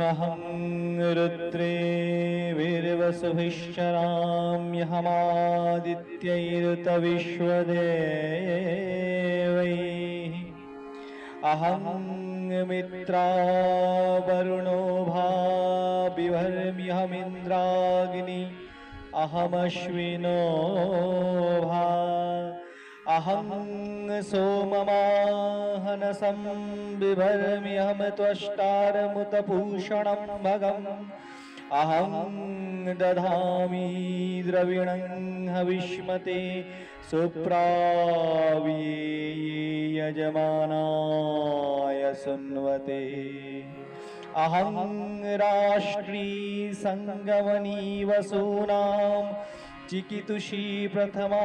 अहं रुद्रे वीरवसुभिश्चराम्यहमादित्यैरुतविश्वदेवैः। अहं मित्रा वरुणो भा बिभर्म्यहमिन्द्राग्नि अहमश्विनो भा अहं सोममाहनसं बिभर्म्यहं त्वष्टारमुतभूषणं भगम् अहं दधामि द्रविणं हविष्मते सुप्रावी यजमानाय सुन्वते। अहं राष्ट्री सङ्गमनीवसूनां चिकितुषी प्रथमायज्ञानां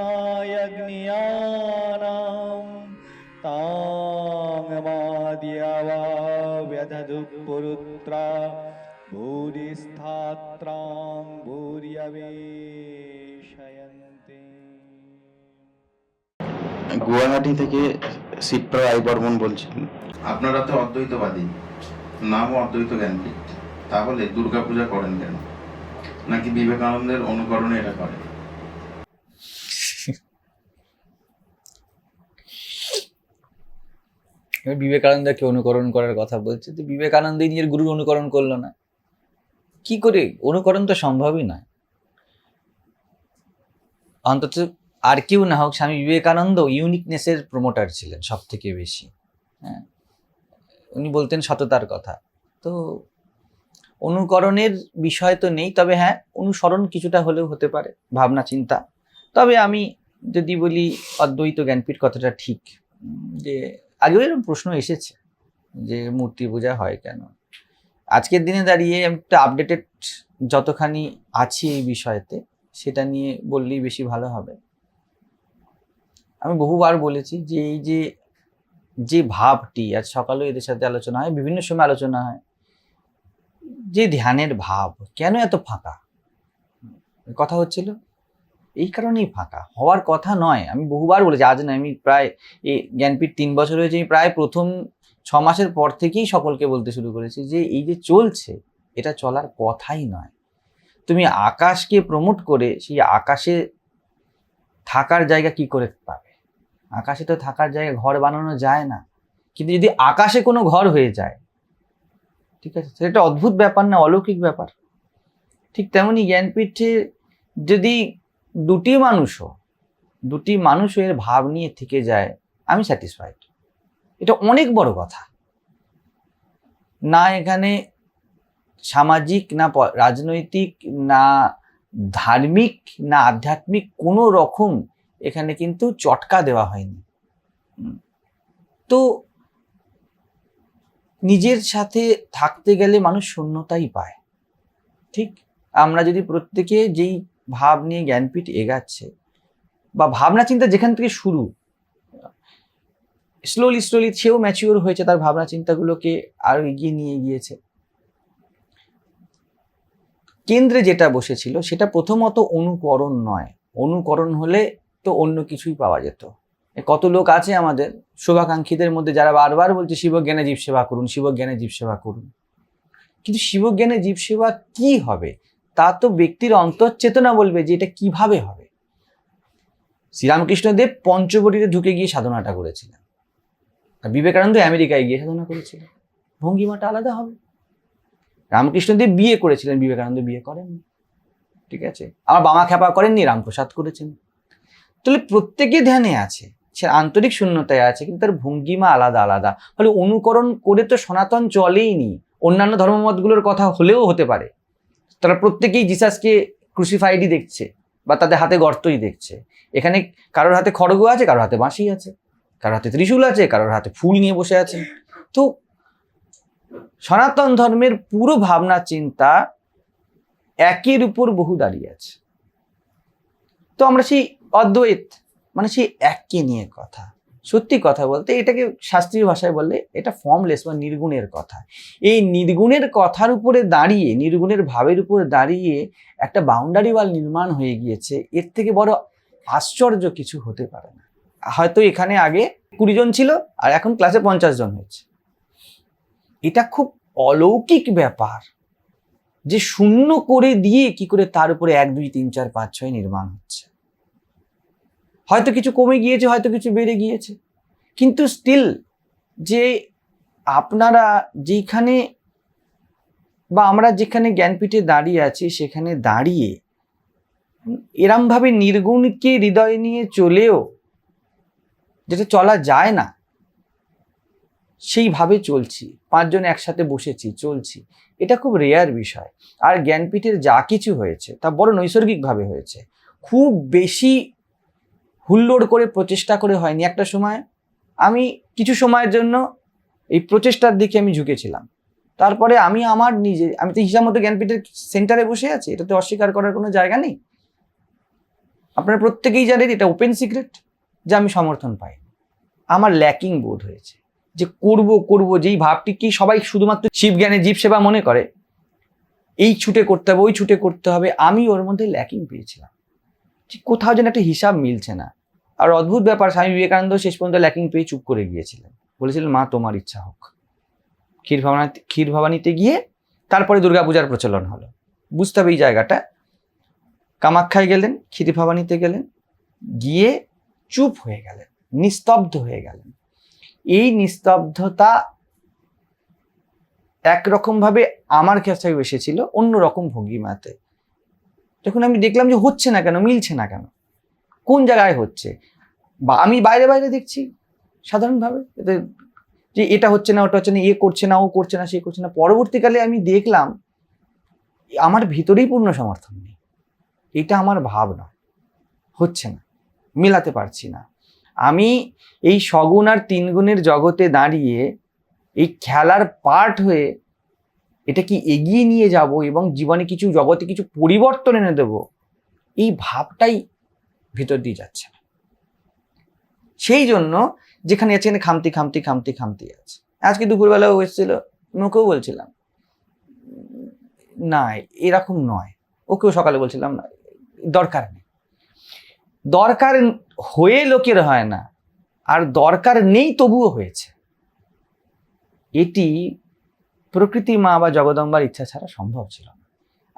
ताङ्माद्यवा व्यधदुः पुरुत्रा भूरिस्थात्रां भूर्यवेशयन्ति গুয়াহাটি থেকে শিপ্রা রায় বর্মন বলছেন আপনারা তো অদ্বৈতবাদী নামও অদ্বৈত জ্ঞানপীঠ তাহলে দুর্গাপূজা করেন কেন নাকি বিবেকানন্দের অনুকরণে এটা করেন বিবেকানন্দকে অনুকরণ করার কথা বলছে, তো বিবেকানন্দই নিজের গুরুর অনুকরণ করল না। কি করে? অনুকরণ তো সম্ভবই নয়। অন্তত আর কেউ না হোক, স্বামী বিবেকানন্দ ইউনিকনেসের প্রমোটার ছিলেন সব থেকে বেশি। হ্যাঁ। উনি বলতেন সততার কথা। তো অনুকরণের বিষয় তো নেই, তবে হ্যাঁ অনুসরণ কিছুটা হলেও হতে পারে, ভাবনা, চিন্তা। তবে আমি যদি বলি অদ্বৈত জ্ঞানপীঠ কথাটা ঠিক যে আগেও এরকম প্রশ্ন এসেছে যে মূর্তি পূজা হয় কেন? আজকের দিনে দাঁড়িয়ে একটা আপডেটেড যতখানি আছি এই বিষয়তে, সেটা নিয়ে বললেই বেশি ভালো হবে। আমি বহুবার বলেছি যে এই যে যে ভাবটি, আজ সকালেও এদের সাথে আলোচনা হয়, বিভিন্ন সময় আলোচনা হয়, যে ধ্যানের ভাব, কেন এত ফাঁকা? কথা হচ্ছিল এই কারণেই ফাঁকা। হওয়ার কথা নয়। আমি বহুবার বলেছি, আজ নয়, আমি প্রায় এই জ্ঞানপীঠ তিন বছর হয়েছে, আমি প্রায় প্রথম ছ মাসের পর থেকেই সকলকে বলতে শুরু করেছি যে, এই যে চলছে, এটা চলার কথাই নয়। তুমি আকাশকে প্রমোট করে সেই আকাশে থাকার জায়গা কি করে পাবে? আকাশে তো থাকার জায়গা, ঘর বানানো যায় না। কিন্তু যদি আকাশে কোনো ঘর হয়ে যায়, ঠিক আছে, সেটা অদ্ভুত ব্যাপার না, অলৌকিক ব্যাপার। ঠিক তেমনি জ্ঞানপীঠে যদি দুটি মানুষও, দুটি মানুষের ভাব নিয়ে থেকে যায়, আমি স্যাটিসফাইড এটা অনেক বড় কথা। না এখানে সামাজিক, না রাজনৈতিক, না ধার্মিক, না আধ্যাত্মিক কোনো রকম এখানে কিন্তু চটকা দেওয়া হয়নি। তো নিজের সাথে থাকতে গেলে মানুষ শূন্যতাই পায়। ঠিক? আমরা যদি প্রত্যেকে যেই ভাব নিয়ে জ্ঞানপীঠ এগাচ্ছে বা ভাবনা চিন্তা যেখান থেকে শুরু। স্লোলি স্লোলি সেও ম্যাচিওর হয়েছে, তার ভাবনা চিন্তাগুলোকে আরও এগিয়ে নিয়ে গিয়েছে। কেন্দ্রে যেটা বসেছিল, সেটা প্রথমত অনুকরণ নয়। অনুকরণ হলে তো অন্য কিছুই পাওয়া যেত। কত লোক আছে আমাদের, শুভাকাঙ্ক্ষীদের মধ্যে যারা বারবার বলছে, শিবজ্ঞানে জীব সেবা করুন, শিবজ্ঞানে জীব সেবা করুন। কিন্তু শিবজ্ঞানে জীব সেবা কি হবে? তা তো ব্যক্তির অন্তঃচেতনা বলবে যে এটা কীভাবে হবে। শ্রীরামকৃষ্ণদেব পঞ্চবটিতে ঢুকে গিয়ে সাধনাটা করেছিলেন। আর বিবেকানন্দ আমেরিকায় গিয়ে সাধনা করেছিলেন। ভঙ্গিমাটা আলাদা হবে। রামকৃষ্ণদেব বিয়ে করেছিলেন, বিবেকানন্দ বিয়ে করেননি। ঠিক আছে? আমার বামা খ্যাপা করেননি, রামপ্রসাদ করেছেন। তাহলে প্রত্যেকে ধ্যানে আছে, সে আন্তরিক শূন্যতায় আছে, কিন্তু তার ভঙ্গিমা আলাদা আলাদা। ফলে অনুকরণ করে তো সনাতন চলেই নি। অন্যান্য ধর্মমতগুলোর কথা হলেও হতে পারে। তারা প্রত্যেকেই জিসাসকে ক্রুসিফাইডই দেখছে বা তাদের হাতে গর্তই দেখছে। এখানে কারোর হাতে খড়গ আছে, কারোর হাতে বাঁশি আছে, কারোর হাতে ত্রিশূল আছে, কারোর হাতে ফুল নিয়ে বসে আছে। তো সনাতন ধর্মের পুরো ভাবনা, চিন্তা একের উপর বহু দাঁড়িয়ে আছে। তো আমরা সেই অদ্বৈত মানে সেই এককে নিয়ে কথা। সত্যি কথা বলতে এটাকে শাস্ত্রীয় ভাষায় বললে এটা ফর্মলেস বা নির্গুণের কথা। এই নির্গুণের কথার উপরে দাঁড়িয়ে, নির্গুণের ভাবের উপরে দাঁড়িয়ে একটা বাউন্ডারি ওয়াল নির্মাণ হয়ে গিয়েছে, এর থেকে বড় আশ্চর্য কিছু হতে পারে না। হয়তো এখানে আগে কুড়ি জন ছিল আর এখন ক্লাসে পঞ্চাশ জন হয়েছে। এটা খুব অলৌকিক ব্যাপার যে শূন্য করে দিয়ে কি করে তার উপরে এক, দুই, তিন, চার, পাঁচ, ছয় নির্মাণ হচ্ছে। হয়তো কিছু কমে গিয়েছে, হয়তো কিছু বেড়ে গিয়েছে। কিন্তু স্টিল যে আপনারা যেখানে বা আমরা যেখানে জ্ঞানপীঠে দাঁড়িয়ে আছি, সেখানে দাঁড়িয়ে এরমভাবে নির্গুণকে হৃদয় নিয়ে চলেও যেটা চলা যায় না, সেইভাবে চলছি। পাঁচজন একসাথে বসেছি, চলছি। এটা খুব রেয়ার বিষয়। আর জ্ঞানপীঠের যা কিছু হয়েছে, তা বড় নৈসর্গিকভাবে হয়েছে। খুব বেশি হুল্লোড় করে প্রচেষ্টা করে হয়নি। একটা সময় আমি কিছু সময়ের জন্য এই প্রচেষ্টার দিকে আমি ঝুঁকেছিলাম। তারপরে আমি আমার নিজে, আমি তো হিসাব মতো জ্ঞানপীঠের সেন্টারে বসে আছি এটা তো অস্বীকার করার কোনো জায়গা নেই। আপনারা প্রত্যেকেই জানেন এটা ওপেন সিক্রেট যে আমি সমর্থন পাই আমার ল্যাকিং বোধ হয়েছে যে করব করব, যেই ভাবটি কি সবাই শুধুমাত্র শিব জ্ঞানে জীব সেবা মনে করে, এই ছুটে করতে হবে, ওই ছুটে করতে হবে, আমি ওর মধ্যে ল্যাকিং পেয়েছিলাম। কোথাও যেন একটা হিসাব মিলছে না। আর অদ্ভুত ব্যাপার, স্বামী বিবেকানন্দ শেষ পর্যন্ত ল্যাকিং পেয়ে চুপ করে গিয়েছিলেন। বলেছিলেন, মা, তোমার ইচ্ছা হোক। ক্ষীর ভবানী, ক্ষীর ভবানীতে গিয়ে তারপরে দুর্গাপূজার প্রচলন হলো। বুঝতে হবে এই জায়গাটা। কামাখ্যায় গেলেন, ক্ষীর ভবানীতে গেলেন, গিয়ে চুপ হয়ে গেলেন, নিস্তব্ধ হয়ে গেলেন। এই নিস্তব্ধতা একরকম ভাবে আমার কাছে এসেছিল অন্য রকম ভঙ্গিমাতে। যখন আমি দেখলাম যে হচ্ছে না কেন, মিলছে না কেন, কোন জায়গায় হচ্ছে? বা আমি বাইরে বাইরে দেখছি, সাধারণভাবে যে এটা হচ্ছে না, ওটা হচ্ছে না, এ করছে না, ও করছে না, সে করছে না, পরবর্তীকালে আমি দেখলাম, আমার ভিতরেই পূর্ণ সমর্থন নেই। এটা আমার ভাব না, হচ্ছে না, মেলাতে পারছি না। আমি এই সগুণ আর তিনগুণের জগতে দাঁড়িয়ে, এই খেলার পার্ট হয়ে এটা কি এগিয়ে নিয়ে যাব এবং জীবনে কিছু জগতে কিছু পরিবর্তন এনে দেব? এই ভাবটাই ভিতর দিয়ে যাচ্ছে। না সেই জন্য যেখানে আছে, এখানে খামতি খামতি খামতি খামতি আছে। আজকে দুপুরবেলাও এসেছিল, ওকেও বলছিলাম, না, এরকম নয়। ওকেও সকালে বলছিলাম, না, দরকার নেই। দরকার হয়ে লোকের হয় না, আর দরকার নেই তবুও হয়েছে। এটি প্রকৃতি, মা বা জগদম্বার ইচ্ছা ছাড়া সম্ভব ছিল না।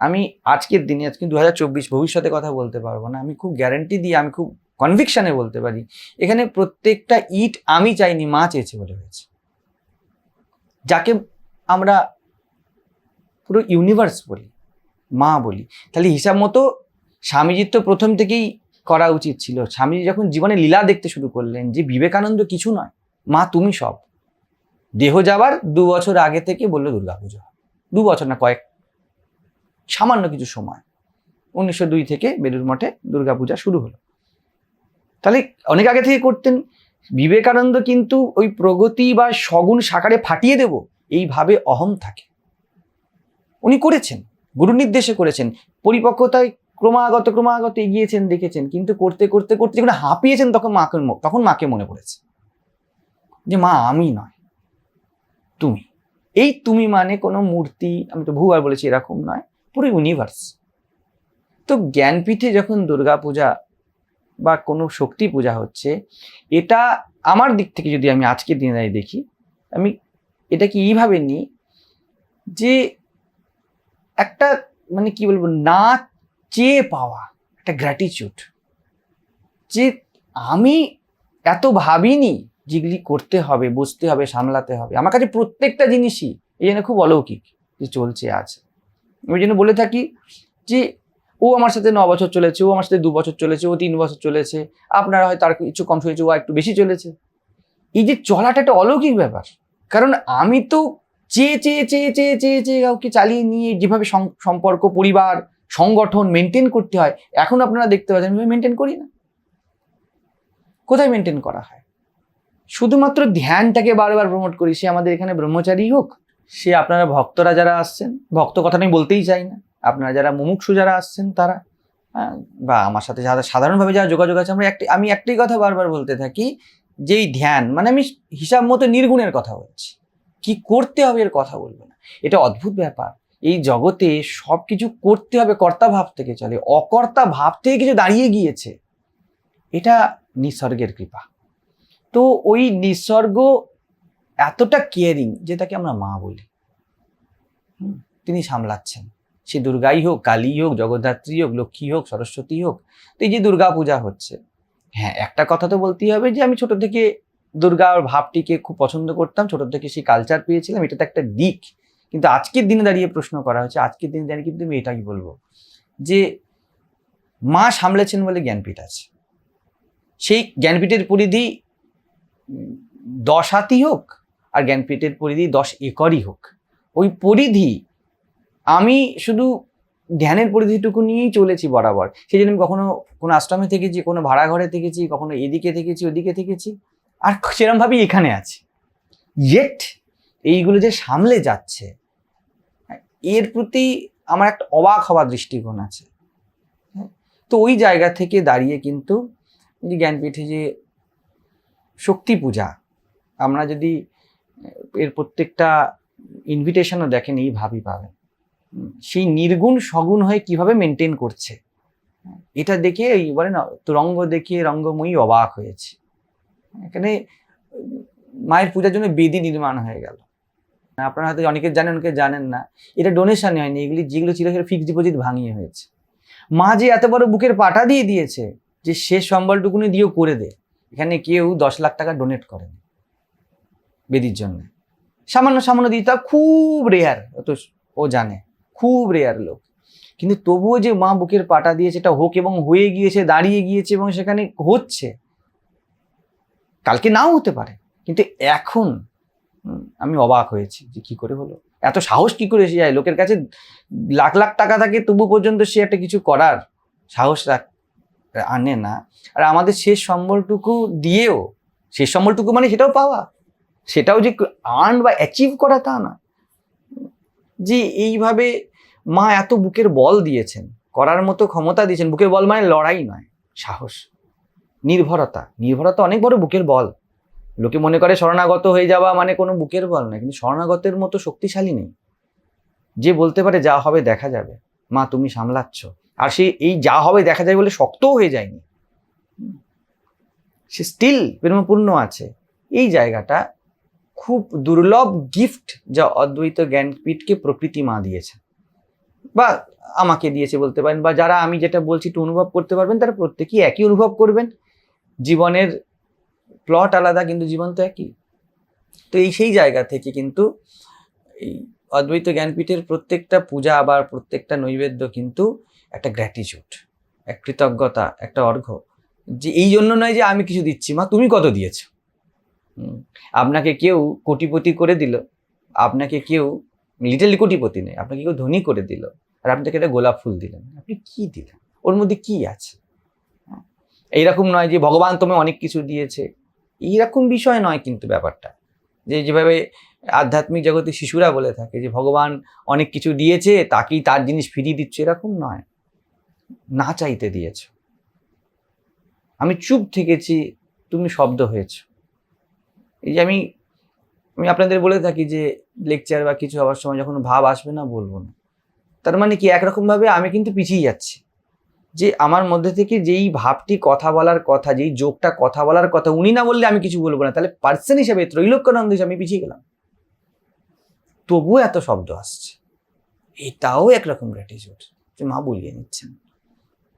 আমি আজকের দিনে, আজকে দু হাজার চব্বিশ ভবিষ্যতে কথা বলতে পারব না। আমি খুব গ্যারান্টি দিয়ে আমি খুব কনভিকশনে বলতে পারি, এখানে প্রত্যেকটা ইট আমি চাইনি, মা চেয়েছে বলে হয়েছে। যাকে আমরা পুরো ইউনিভার্স বলি, মা বলি, তাহলে হিসাব মতো স্বামীজির তো প্রথম থেকেই করা উচিত ছিল। স্বামীজি যখন জীবনে লীলা দেখতে শুরু করলেন যে বিবেকানন্দ কিছু নয়, মা তুমি সব। দেহ যাবার দু বছর আগে থেকে বলল দুর্গাপুজো। দু বছর না কয়েক, সামান্য কিছু সময়। উনিশশো দুই থেকে বেলুর মঠে দুর্গাপূজা শুরু হলো। তাহলে অনেক আগে থেকে করতেন। বিবেকানন্দ কিন্তু ওই প্রগতি বা সগুণ সাকারে ফাটিয়ে দেব, এইভাবে অহম থাকে। উনি করেছেন, গুরু নির্দেশে করেছেন। পরিপক্কতায় ক্রমাগত ক্রমাগত এগিয়েছেন, দেখেছেন। কিন্তু করতে করতে করতে যখন হাঁপিয়েছেন তখন মাকে তখন মাকে মনে পড়েছে। যে মা, আমি নয়। তুমি। এই তুমি মানে কোনো মূর্তি, আমি তো ভুয়ার বলেছি, এরকম নয়, পুরো ইউনিভার্স তো জ্ঞানপীঠে যখন দুর্গা পূজা বা কোনো শক্তি পূজা হচ্ছে, এটা আমার দিক থেকে যদি আমি আজকের দিনে দেখি, আমি এটাকে এইভাবে নিই যে একটা মানে কি বলব, না চেয়ে পাওয়া, একটা গ্র্যাটিচিউড যে আমি এত ভাবিনি যেগুলি করতে হবে, বুঝতে হবে, সামলাতে হবে। আমার কাছে প্রত্যেকটা জিনিসই এই জন্য খুব অলৌকিক যে চলছে আছে ওই জন্য বলে থাকি যে ও আমার সাথে ন বছর চলেছে, ও আমার সাথে দু বছর চলেছে, ও তিন বছর চলেছে, আপনারা হয়তো আর কিছু কম চলেছে ও একটু বেশি চলেছে। এই যে চলাটা একটা অলৌকিক ব্যাপার। কারণ আমি তো চেয়ে চেয়ে চেয়ে চেয়ে চেয়ে চেয়ে কাউকে চালিয়ে নিয়ে যেভাবে সম্পর্ক, পরিবার, সংগঠন মেনটেন করতে হয়, এখন আপনারা দেখতে পাচ্ছেন, আমি মেনটেন করি না। কোথায় মেনটেন করা হয়? শুধুমাত্র ধ্যানটাকে বারবার প্রমোট করি, সে আমাদের এখানে ব্রহ্মচারী হোক, সে আপনারা ভক্তরা যারা আসছেন, ভক্ত কথা আমি বলতেই চাই না, আপনারা যারা মুমুক্ষু যারা আসছেন তারা বা আমার সাথে যারা সাধারণভাবে যারা যোগাযোগ আছে, আমরা একটি, আমি একটাই কথা বারবার বলতে থাকি, যেই ধ্যান মানে আমি হিসাব মতো নির্গুণের কথা বলছি। কি করতে হবে এর কথা বলব না। এটা অদ্ভুত ব্যাপার। এই জগতে সব কিছু করতে হবে, কর্তা ভাব থেকে চলে, অকর্তা ভাব থেকে কিছু দাঁড়িয়ে গিয়েছে। এটা নিসর্গের কৃপা। তো ওই নিসর্গ এতটা কেয়ারিং যে তাকে আমরা মা বলি। তিনি সামলাচ্ছেন। সে দুর্গাই হোক, কালী হোক, জগদ্ধাত্রী হোক, লক্ষ্মী হোক, সরস্বতী হোক, তো এই যে দুর্গা পূজা হচ্ছে। হ্যাঁ একটা কথা তো বলতেই হবে যে আমি ছোট থেকে দুর্গার ভাবটিকে খুব পছন্দ করতাম, ছোট থেকে সেই কালচার পেয়েছিলাম এটা তো একটা দিক। কিন্তু আজকের দিনে দাঁড়িয়ে প্রশ্ন করা হচ্ছে, আজকের দিনে দাঁড়িয়ে কিন্তু আমি এটাই বলব যে মা সামলেছেন বলে জ্ঞানপীঠ আছে। সেই জ্ঞানপীঠের পরিধি দশ হাতি হোক আর জ্ঞানপীঠের পরিধি দশ একরই হোক। ওই পরিধি আমি শুধু ধ্যানের পরিধিটুকু নিয়েই চলেছি বরাবর। সেই জন্য আমি কখনো কোনো আশ্রমে থেকেছি, কোনো ভাড়া ঘরে থেকেছি, কখনো এদিকে থেকেছি, ওদিকে থেকেছি, আর সেরমভাবেই এখানে আছি। ইয়েট এইগুলো যে সামলে যাচ্ছে, এর প্রতি আমার একটা অবাক হওয়ার দৃষ্টিকোণ আছে। তো ওই জায়গা থেকে দাঁড়িয়ে কিন্তু জ্ঞানপীঠে যে শক্তি পূজা। আমরা যদি এর প্রত্যেকটা ইনভিটেশনও দেখেন এইভাবেই পাবেন। উম, সেই নির্গুণ সগুণ হয়ে কীভাবে মেনটেন করছে? এটা দেখে এই বলে না রঙ্গ দেখে রঙ্গময়ী অবাক হয়েছে। এখানে মায়ের পূজার জন্য বেদি নির্মাণ হয়ে গেল। আপনারা হয়তো অনেকে জানেন অনেকে জানেন না। এটা ডোনেশন হয়নি এগুলি যেগুলো ছিল সেটা ফিক্সড ডিপোজিট ভাঙিয়ে হয়েছে। মা যে এত বড় বুকের পাটা দিয়ে দিয়েছে যে শেষ সম্বলটুকুনি দিয়েও করে দে। এখানে কেউ দশ লাখ টাকা ডোনেট করেন বেদির জন্য। সামান্য সামান্য দিতে খুব রেয়ার তো ও জানে, খুব রেয়ার লোক। কিন্তু তবুও যে মা বুকের পাটা দিয়েছে এটা হোক এবং হয়ে গিয়েছে, দাঁড়িয়ে গিয়েছে এবং সেখানে হচ্ছে, কালকে নাও হতে পারে। কিন্তু এখন আমি অবাক হয়েছি যে কি করে হলো। এত সাহস কি করে এসে যায়? লোকের কাছে লাখ লাখ টাকা থাকে, তবু পর্যন্ত সে একটা কিছু করার সাহস রাখ আনে না। আর আমাদের শেষ সম্বলটুকু দিয়েও, শেষ সম্বলটুকু মানে সেটাও পাওয়া। সেটাও যে আর্ন বা অ্যাচিভ করা তা না। যে এইভাবে মা এত বুকের বল দিয়েছেন, করার মতো ক্ষমতা দিয়েছেন। বুকের বল মানে লড়াই নয়, সাহস। নির্ভরতা। নির্ভরতা অনেক বড় বুকের বল। লোকে মনে করে শরণাগত হয়ে যাওয়া মানে কোনো বুকের বল না কিন্তু শরণাগতের মতো শক্তিশালী নেই। যে বলতে পারে যা হবে দেখা যাবে। মা তুমি সামলাচ্ছ। আর সে এই যা হবে দেখা যায় বলে শক্তও হয়ে যায়নি। সে স্টিল প্রেমপূর্ণ আছে। এই জায়গাটা খুব দুর্লভ গিফট যা অদ্বৈত জ্ঞানপীঠকে প্রকৃতি মা দিয়েছে। বা আমাকে দিয়েছে বলতে পারেন, বা যারা আমি যেটা বলছি একটু অনুভব করতে পারবেন, তারা প্রত্যেকেই একই অনুভব করবেন। জীবনের প্লট আলাদা, কিন্তু জীবন তো একই। তো এই সেই জায়গা থেকে কিন্তু এই অদ্বৈত জ্ঞানপীঠের প্রত্যেকটা পূজা আবার প্রত্যেকটা নৈবেদ্য কিন্তু একটা গ্র্যাটিচিউড এক কৃতজ্ঞতা, একটা অর্ঘ্য যে এই জন্য নয় যে আমি কিছু দিচ্ছি। মা, তুমি কত দিয়েছ? আপনাকে কেউ কোটিপতি করে দিল, আপনাকে কেউ লিটালি কোটিপতি নেই, আপনাকে কেউ ধনী করে দিল আর আপনাকে একটা গোলাপ ফুল দিলেন। আপনি কি দিলেন? ওর মধ্যে কি আছে? এইরকম নয় যে ভগবান তোমায় অনেক কিছু দিয়েছে। এইরকম বিষয় নয় কিন্তু ব্যাপারটা। যে যেভাবে আধ্যাত্মিক জগতে শিশুরা বলে থাকে যে ভগবান অনেক কিছু দিয়েছে, তাকেই তার জিনিস ফিরিয়ে দিচ্ছে, এরকম নয়। না চাইতে দিয়েছ। আমি চুপ থেকেছি, তুমি শব্দ হয়েছ। এই যে আমি আমি আপনাদের বলে থাকি যে লেকচার বা কিছু হওয়ার সময় যখন ভাব আসবে না, বলব না। তার মানে কি, একরকমভাবে আমি কিন্তু পিছিয়ে যাচ্ছি। যে আমার মধ্যে থেকে যেই ভাবটি কথা বলার কথা, যেই যোগটা কথা বলার কথা, উনি না বললে আমি কিছু বলব না। তাহলে পার্সন হিসেবে, ত্রৈলোক্যানন্দ হিসেবে আমি পিছিয়ে গেলাম। তবুও এত শব্দ আসছে। এটাও একরকম গ্র্যাটিচিউড যে মা বলিয়ে নিচ্ছেন।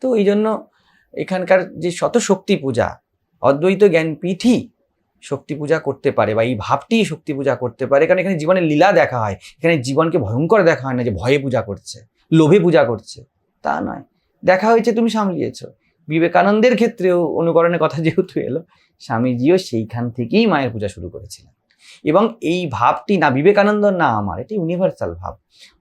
তো এই জন্য এখানকার যে শত শক্তি পূজা, অদ্বৈত জ্ঞানপীঠই শক্তি পূজা করতে পারে বা এই ভাবটি শক্তি পূজা করতে পারে। কারণ এখানে জীবনের লীলা দেখা হয়। এখানে জীবনকে ভয়ঙ্কর দেখা হয় না যে ভয়ে পূজা করছে, লোভে পূজা করছে। তা নয়। দেখা হয়েছে, তুমি সামলিয়েছ বিবেকানন্দের ক্ষেত্রেও অনুকরণের কথা যেহেতু এলো, স্বামীজিও সেইখান থেকেই মায়ের পূজা শুরু করেছিলেন। এবং এই ভাবটি না বিবেকানন্দ না আমার, এটি ইউনিভার্সাল ভাব।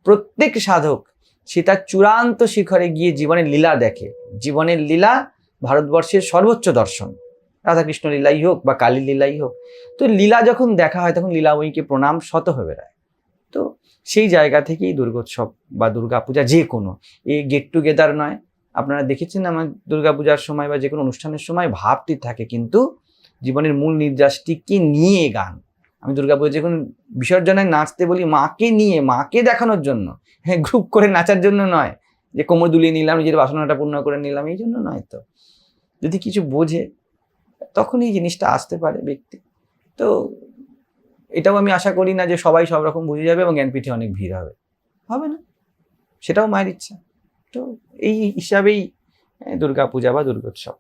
প্রত্যেক সাধক সে তার চূড়ান্ত শিখরে গিয়ে জীবনের লীলা দেখে। জীবনের লীলা ভারতবর্ষের সর্বোচ্চ দর্শন। রাধাকৃষ্ণ লীলাই হোক বা কালী লীলাই হোক, তো লীলা যখন দেখা হয়, তখন লীলাময়ীকে প্রণাম শত হয়ে বেড়ায়। তো সেই জায়গা থেকেই দুর্গোৎসব বা দুর্গাপূজা যে কোনো এই গেট টুগেদার নয়। আপনারা দেখেছেন আমার দুর্গাপূজার সময় বা যে কোনো অনুষ্ঠানের সময় ভাবটি থাকে, কিন্তু জীবনের মূল নির্যাসটিকে নিয়ে গান। আমি দুর্গাপূজা যে কোনো বিসর্জনায় নাচতে বলি মাকে নিয়ে, মাকে দেখানোর জন্য। হ্যাঁ গ্রুপ করে নাচার জন্য নয়। যে কোমর দুলিয়ে নিলাম, নিজের বাসনাটা পূর্ণ করে নিলাম, এই জন্য নয় তো। যদি কিছু বোঝে, তখন এই জিনিসটা আসতে পারে ব্যক্তি। তো এটাও আমি আশা করি না যে সবাই সব রকম বুঝে যাবে এবং এনপিটি অনেক ভিড় হবে। হবে না। সেটাও মায়ের ইচ্ছা। তো এই হিসাবেই দুর্গা পূজা বা দুর্গোৎসব।